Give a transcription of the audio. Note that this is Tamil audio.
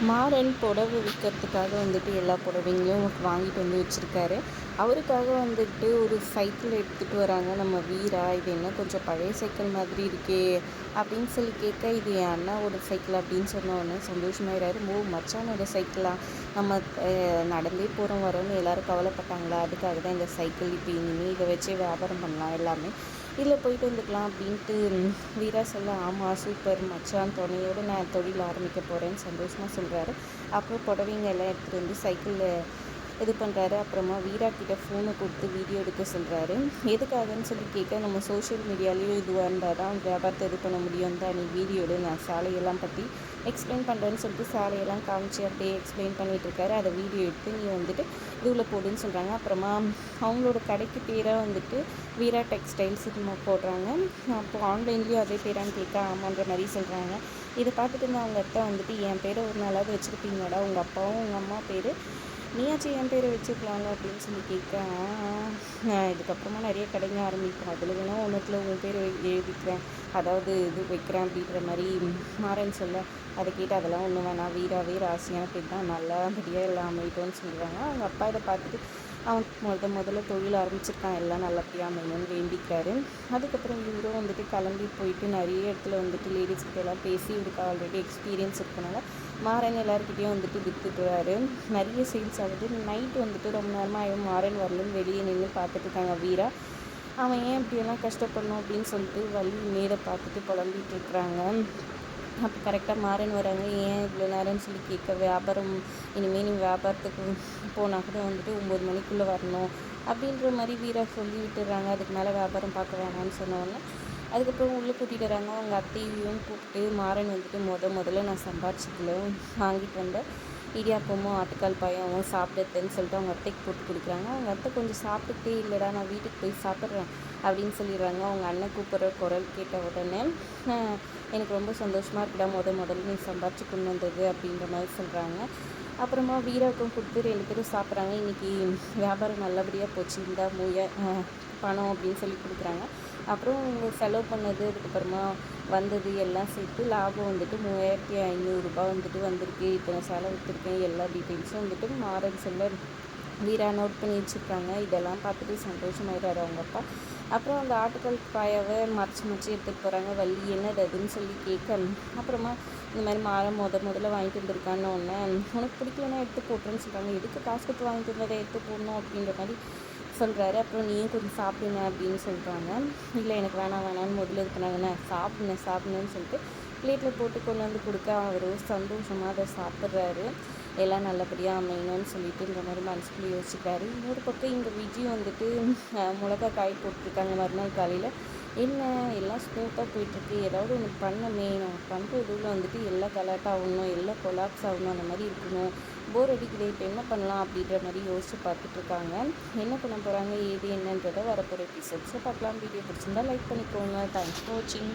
மாடன் புடவை விற்கிறதுக்காக வந்துட்டு எல்லா புடவைங்களையும் வாங்கிட்டு வந்து வச்சுருக்காரு. அவருக்காக வந்துட்டு ஒரு சைக்கிள் எடுத்துகிட்டு வராங்க. நம்ம வீரா இது என்ன கொஞ்சம் பழைய சைக்கிள் மாதிரி இருக்கே அப்படின்னு சொல்லி கேட்க இது என் அண்ணாவோட சைக்கிள் அப்படின்னு சொன்ன உடனே சந்தோஷமாயிடாரு ஓ மச்சானோட சைக்கிளாக நம்ம நடந்தே போகிறோம் வரோம்னு எல்லோரும் கவலைப்பட்டாங்களா? அதுக்காக தான் இந்த சைக்கிள் இப்போ இனிமேல் இதை வச்சே வியாபாரம் பண்ணலாம் எல்லாமே. இதில் போயிட்டு வந்துக்கலாம் அப்படின்ட்டு வீரா சொல்ல ஆமாம் சூப்பர் மச்சான் துணையோடு நான் தொழில் ஆரம்பிக்க போகிறேன்னு சந்தோஷமாக சொல்கிறாரு அப்புறம் புடவைங்க எல்லாம் எடுத்துகிட்டு வந்து சைக்கிளில் இது பண்ணுறாரு அப்புறமா வீரா ஃபோனை கொடுத்து வீடியோ எடுக்க சொல்கிறாரு எதுக்காகன்னு சொல்லி கேட்க நம்ம சோஷியல் மீடியாலேயும் இதுவாக இருந்தால் தான் வியாபாரத்தை இது பண்ண முடியும் தான் நீ வீடியோ எடு. நான் சாலையெல்லாம் பற்றி எக்ஸ்பிளைன் பண்ணுறேன்னு சொல்லிட்டு சாலையெல்லாம் காமிச்சு அப்படியே எக்ஸ்பிளைன் பண்ணிகிட்டு இருக்காரு. அதை வீடியோ எடுத்து நீ வந்துட்டு இதுவில் போடுன்னு சொல்கிறாங்க அப்புறமா அவங்களோட கடைக்கு பேராக வந்துட்டு வீரா டெக்ஸ்டைல்ஸ் போடுறாங்க. அப்போது ஆன்லைன்லேயும் அதே பேரான்னு கேட்க ஆமான்ற மாதிரி சொல்கிறாங்க இதை பார்த்துட்டு இருந்த அவங்க அத்தை வந்துட்டு என் பேரை ஒரு நாளாவது வச்சுருப்பீங்கடா உங்கள் அப்பாவும் உங்கள் அம்மா பேர் நீயாச்சும் என் பேரை வச்சுக்கலாம்ல அப்படின்னு சொல்லி கேட்க நான் இதுக்கப்புறமா நிறைய கடைங்க ஆரம்பிக்கும். அதில் வேணால் ஒன்றுத்தில் உங்கள் பேர் எழுதிக்கிறேன். அதாவது இது வைக்கிறேன் அப்படின்ற மாதிரி மாறேன்னு சொல்ல. அதை கேட்டு அதெல்லாம் ஒன்று வேணாம். வீராவே ராசியான பேர் தான் நல்லபடியாக எல்லாம் அமைட்டோன்னு சொல்லுவாங்க. அவங்க அப்பா இதை பார்த்துட்டு அவன் முத முதல்ல தொழில் ஆரம்பிச்சிருக்கான். எல்லாம் நல்லபடியாக அமையணும்னு வேண்டிக்கிறாரு அதுக்கப்புறம் இவரும் வந்துட்டு கிளம்பி போயிட்டு நிறைய இடத்துல வந்துட்டு லேடிஸ்கிட்ட எல்லாம் பேசி இவருக்கு ஆல்ரெடி எக்ஸ்பீரியன்ஸ் இருக்கனால மாறன் எல்லாருக்கிட்டேயும் வந்துட்டு விற்றுட்டுறாரு நிறைய சேல்ஸ் ஆகுது. நைட்டு வந்துட்டு ரொம்ப நேரமாக ஆகும் மாறன் வரலன்னு வெளியே நின்று பார்த்துட்டு இருக்காங்க வீரா. அவன் ஏன் இப்படியெல்லாம் கஷ்டப்படணும் அப்படின்னு சொல்லிட்டு வழி மேலே பார்த்துட்டு புலம்பிகிட்டு இருக்கிறாங்க. அப்போ கரெக்டாக மாறன் வராங்க. ஏன் இவ்வளோ நேரம்னு சொல்லி கேட்க வியாபாரம் இனிமேல் நீ வியாபாரத்துக்கு போனால் கூட வந்துட்டு ஒம்பது மணிக்குள்ளே வரணும் அப்படின்ற மாதிரி வீரா சொல்லி விட்டுறாங்க அதுக்கு மேலே வியாபாரம் பார்க்க வேணாம்னு சொன்னோன்னே அதுக்கப்புறம் உள்ளே கூட்டிகிட்டு வராங்க. அவங்க அத்தையும் கூப்பிட்டு மாறன் வந்துட்டு முத முதல்ல நான் சம்பாரிச்சதில் வாங்கிட்டு வந்தேன். இடியாப்பமும் ஆட்டுக்கால் பாயமும் சாப்பிடுறதுன்னு சொல்லிட்டு அவங்க அத்தைக்கு போட்டு கொடுக்குறாங்க. அவங்க அத்தை கொஞ்சம் சாப்பிட்டுட்டே இல்லைடா நான் வீட்டுக்கு போய் சாப்பிட்றேன் அப்படின்னு சொல்லிடுறாங்க. அவங்க அண்ணன் கூப்பிட்ற குரல் கேட்ட உடனே எனக்கு ரொம்ப சந்தோஷமாக இருக்குடா முத முதல்ல நீ சம்பாரிச்சு கொண்டு வந்தது அப்படின்ற மாதிரி சொல்கிறாங்க அப்புறமா வீராவுக்கும் கொடுத்து ரெண்டு பேரும் சாப்பிட்றாங்க. இன்றைக்கி வியாபாரம் நல்லபடியாக போச்சு. இந்த மூய பணம் அப்படின்னு சொல்லி கொடுக்குறாங்க. அப்புறம் செலவு பண்ணது அதுக்கப்புறமா வந்தது எல்லாம் சேர்த்து லாபம் வந்துட்டு மூவாயிரத்தி ஐநூறுரூபா வந்துட்டு வந்திருக்கு. இத்தனை செலவு விற்றுருக்கேன் எல்லா டீட்டெயில்ஸும் வந்துட்டு மாறன் செல்லர் வீரா நோட் பண்ணி வச்சுருக்காங்க. இதெல்லாம் பார்த்துட்டு சந்தோஷமாயிடாரு அவங்க அப்பா. அப்புறம் அந்த ஆட்டுக்கல் பாயாவை மறைச்சி மறைச்சி எடுத்துகிட்டு போகிறாங்க வள்ளி என்னது அதுன்னு சொல்லி கேட்க அப்புறமா இந்த மாதிரி மாலை முத முதல்ல வாங்கிட்டு வந்திருக்கான்னு ஒன்று உனக்கு பிடிக்கலன்னா எடுத்து போட்டுருன்னு சொல்கிறாங்க எதுக்கு காசு கொடுத்து வாங்கிட்டு வந்ததை எடுத்து போடணும்? அப்படின்ற மாதிரி சொல்கிறாரு அப்புறம் நீயும் கொஞ்சம் சாப்பிடுங்க அப்படின்னு சொல்கிறாங்க இல்லை எனக்கு வேணாம் வேணாம்னு முதல்ல இது பண்ணாங்கண்ணே சாப்பிடுங்க சாப்பிடுங்கன்னு சொல்லிட்டு பிளேட்டில் போட்டு கொண்டு வந்து கொடுக்க அவர் சந்தோஷமாக அதை சாப்பிட்றாரு. எல்லாம் நல்லபடியாக அமையணும்னு சொல்லிட்டு இந்த மாதிரி மனசுக்குள்ளே யோசிக்கிறாரு. இன்னொரு பக்கம் இந்த விஜய் வந்துட்டு மிளகா காய் போட்டிருக்காங்க மறுநாள் காலையில். என்ன எல்லாம் ஸ்மூத்தாக போயிட்டுருக்கு. ஏதாவது ஒன்று பண்ணமே நம்ம பண்ணுற இதுவில் வந்துட்டு எல்லாம் கலாட் ஆகணும் எல்லாம் கொலாப்ஸ் ஆகணும் அந்த மாதிரி இருக்கணும். போர் அடிக்குது இப்போ என்ன பண்ணலாம் அப்படின்ற மாதிரி யோசிச்சு பார்த்துட்ருக்காங்க என்ன பண்ண போகிறாங்க ஏது என்னன்றதை வரப்போகிற எபிசோட்ஸை பார்க்கலாம். வீடியோ பிடிச்சிருந்தா லைக் பண்ணிக்கோங்க. தேங்க்ஸ் ஃபார் வாட்சிங்